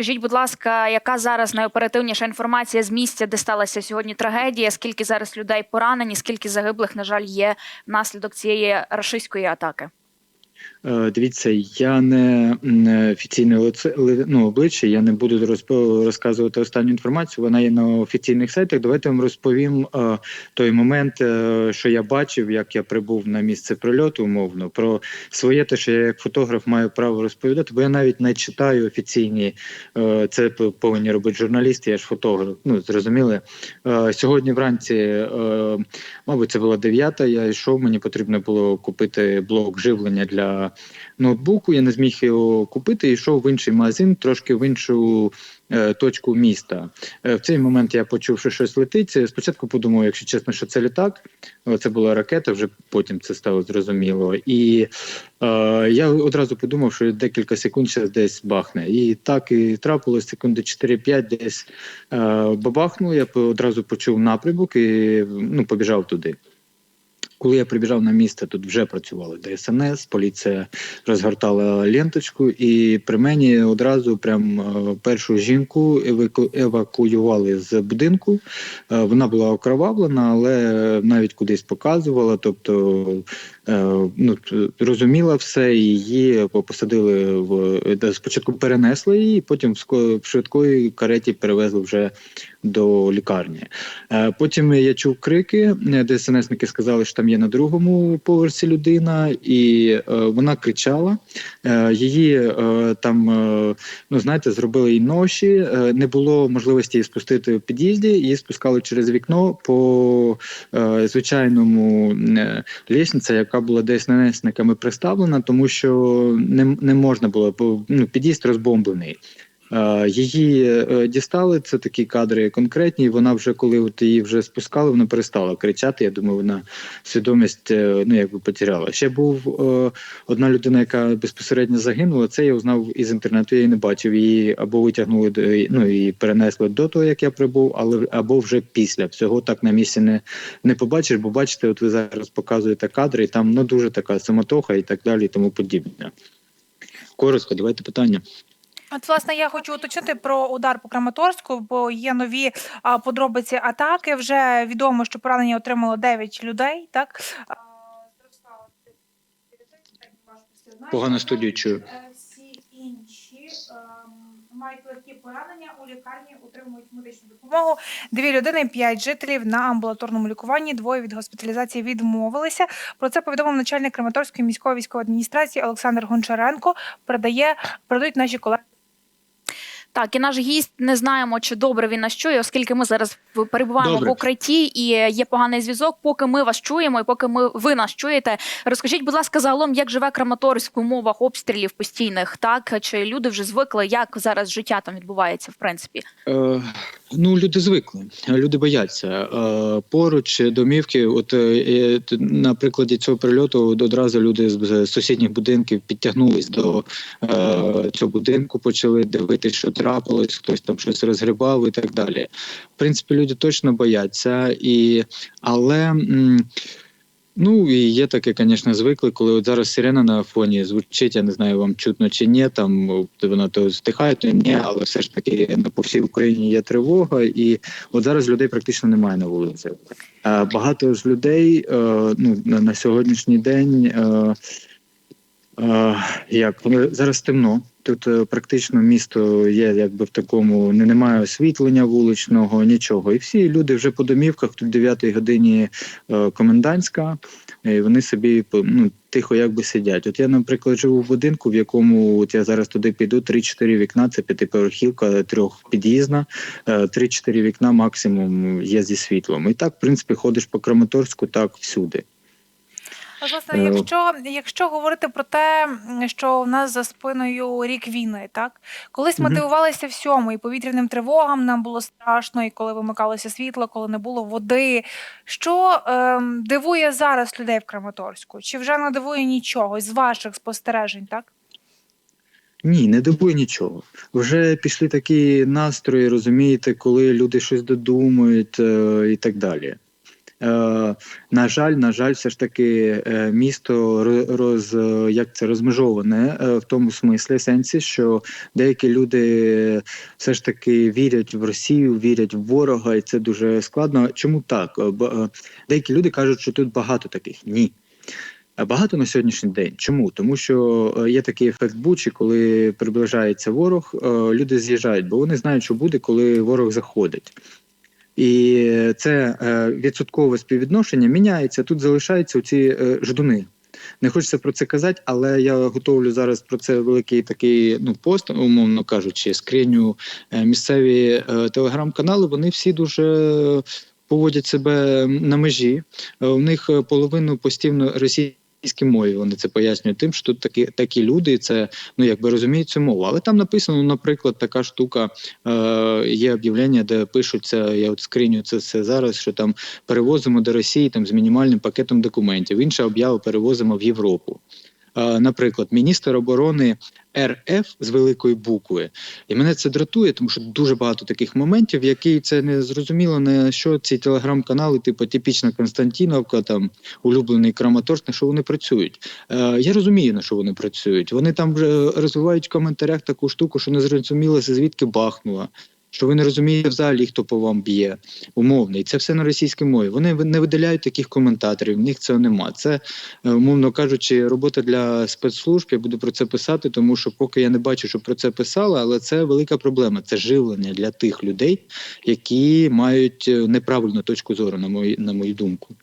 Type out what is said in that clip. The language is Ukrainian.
Розкажіть, будь ласка, яка зараз найоперативніша інформація з місця, де сталася сьогодні трагедія? Скільки зараз людей поранені? Скільки загиблих, на жаль, є внаслідок цієї рашистської атаки? Е, Дивіться, я не офіційне лице ну, обличчя, я не буду розпо- розказувати останню інформацію. Вона є на офіційних сайтах. Давайте вам розповім е, той момент, е, що я бачив, як я прибув на місце прильоту, умовно, про своє те, що я як фотограф маю право розповідати, бо я навіть не читаю офіційні. е, Це повинні робити журналісти. Я ж фотограф. Ну зрозуміли. Сьогодні вранці, мабуть, це була дев'ята. Я йшов. Мені потрібно було купити блок живлення для ноутбуку. Я не зміг його купити. і Йшов в інший магазин, трошки в іншу е, точку міста. Е, в цей момент я почув, що щось летить. Спочатку подумав, якщо чесно, що це літак. Це була ракета, вже потім це стало зрозуміло. І е, я одразу подумав, що декілька секунд зараз десь бахне. І так і трапилось секунди 4-5 десь е, бабахнуло. Я одразу почув напрямок і ну, побіжав туди. Коли я прибіжав на місце, тут вже працювали ДСНС, поліція розгортала ленточку, і при мені одразу прям е, першу жінку евакуювали з будинку. Е, Вона була окровавлена, але навіть кудись показувала. Тобто е, ну, розуміла все, її посадили в спочатку перенесли її, потім в швидкої кареті перевезли вже до лікарні. Е, Потім я чув крики, е, ДСНСники сказали, що там є на другому поверсі людина, і е, вона кричала. Її там, ну знаєте, зробили їй ноші. Не було можливості її спустити в під'їзді. Її спускали через вікно по звичайному лісниця, яка була ДСНСниками приставлена, тому що не, не можна було, ну, під'їзд розбомблений. Е, Її е, дістали, це такі кадри конкретні. і Вона вже коли от її вже спускали, вона перестала кричати. Я думаю, вона свідомість е, ну якби потеряла. Ще був одна людина, яка безпосередньо загинула. Це я узнав із інтернету. Я її не бачив. Її або витягнули ну і перенесли до того, як я прибув, але або вже після всього так на місці не, не побачиш. Бо бачите, от ви зараз показуєте кадри, і там ну дуже така самотоха і так далі, і тому подібне. Коротко, давайте питання. От, власне, я хочу уточнити про удар по Краматорську, бо є нові а, подробиці атаки. Вже відомо, що поранення отримало 9 людей. Так. Погано студію чую. Е, Всі інші ем, мають легкі поранення у лікарні, отримують медичну допомогу. Дві людини, п'ять жителів на амбулаторному лікуванні. Двоє від госпіталізації відмовилися. Про це повідомив начальник Краматорської міської військової адміністрації Олександр Гончаренко. Передає передають наші колеги. Так, і наш гість не знаємо, чи добре він нас чує, оскільки ми зараз перебуваємо Добре. в укритті і є поганий зв'язок. Поки ми вас чуємо, і поки ми ви нас чуєте. Розкажіть, будь ласка, загалом, як живе Краматорськ в умовах обстрілів постійних, так чи люди вже звикли, як зараз життя там відбувається, в принципі? Е, ну, люди звикли, люди бояться. Е, поруч домівки, от е, е, на прикладі цього прильоту одразу люди з, сусідніх будинків підтягнулись до цього будинку, почали дивитися, що трапилось, хтось там щось розгрібав і так далі. В принципі, люди точно бояться, і але. Ну і є таке, звісно, звикли, коли от зараз сирена на фоні звучить, я не знаю, вам чутно чи ні, там вона то стихає, то ні, але все ж таки ну, по всій Україні є тривога, і от зараз людей практично немає на вулиці. Багато ж людей е, ну, на, сьогоднішній день. Е, е, як зараз темно. Тут е, практично місто є якби в такому, не немає освітлення вуличного, нічого. І всі люди вже по домівках, тут 9-й годині е, комендантська, і вони собі ну, тихо якби сидять. От я, наприклад, живу в будинку, в якому от я зараз туди піду, 3-4 вікна, це п'ятиповерхівка, трьохпід'їзна, е, 3-4 вікна максимум є зі світлом. І так, в принципі, ходиш по Краматорську, так всюди. Власне, Е, якщо, якщо говорити про те, що у нас за спиною рік війни, так колись ми дивувалися всьому, і повітряним тривогам нам було страшно, і коли вимикалося світло, коли не було води. Що ем, дивує зараз людей в Краматорську? Чи вже не дивує нічого з ваших спостережень, так? Ні, не дивує нічого. Вже пішли такі настрої, розумієте, коли люди щось додумують е, і так далі. Е, на жаль, на жаль, все ж таки е, місто роз, як це розмежоване е, в тому смислі сенсі, що деякі люди все ж таки вірять в Росію, вірять в ворога, і це дуже складно. Чому так? Б- е, Деякі люди кажуть, що тут багато таких. Ні. Багато на сьогоднішній день. Чому? Тому що є такий ефект бучі, коли приближається ворог, люди з'їжджають, бо вони знають, що буде, коли ворог заходить. І це е, відсоткове співвідношення міняється. Тут залишаються ці ждуни. Не хочеться про це казати, але я готовлю зараз про це великий такий ну пост, умовно кажучи, скриню Е, місцеві е, телеграм-канали. Вони всі дуже поводять себе на межі. Е, У них е, половину постів на російській мові. Вони це пояснюють тим, що тут такі такі люди, це ну якби розуміють цю мову. Але там написано, наприклад, така штука. Е, є об'явлення, де пишуться. Я от скриню це все зараз. Що там перевозимо до Росії там з мінімальним пакетом документів. Інша об'ява перевозимо в Європу. Е, наприклад, міністр оборони РФ з великої букви, і мене це дратує, тому що дуже багато таких моментів, які це не зрозуміло, на що ці телеграм-канали, типу типічна Константіновка, там улюблений Краматорськ, на що вони працюють. Е, я розумію, на що вони працюють. Вони там вже розвивають в коментарях таку штуку, що не зрозуміло, звідки бахнула. Що ви не розумієте взагалі, хто по вам б'є умовно, і це все на російській мові. Вони не видаляють таких коментаторів, в них цього нема. Це, е, умовно кажучи, робота для спецслужб. Я буду про це писати, тому що поки я не бачу, що про це писали, але це велика проблема. Це живлення для тих людей, які мають е, неправильну точку зору, на мою, на мою думку.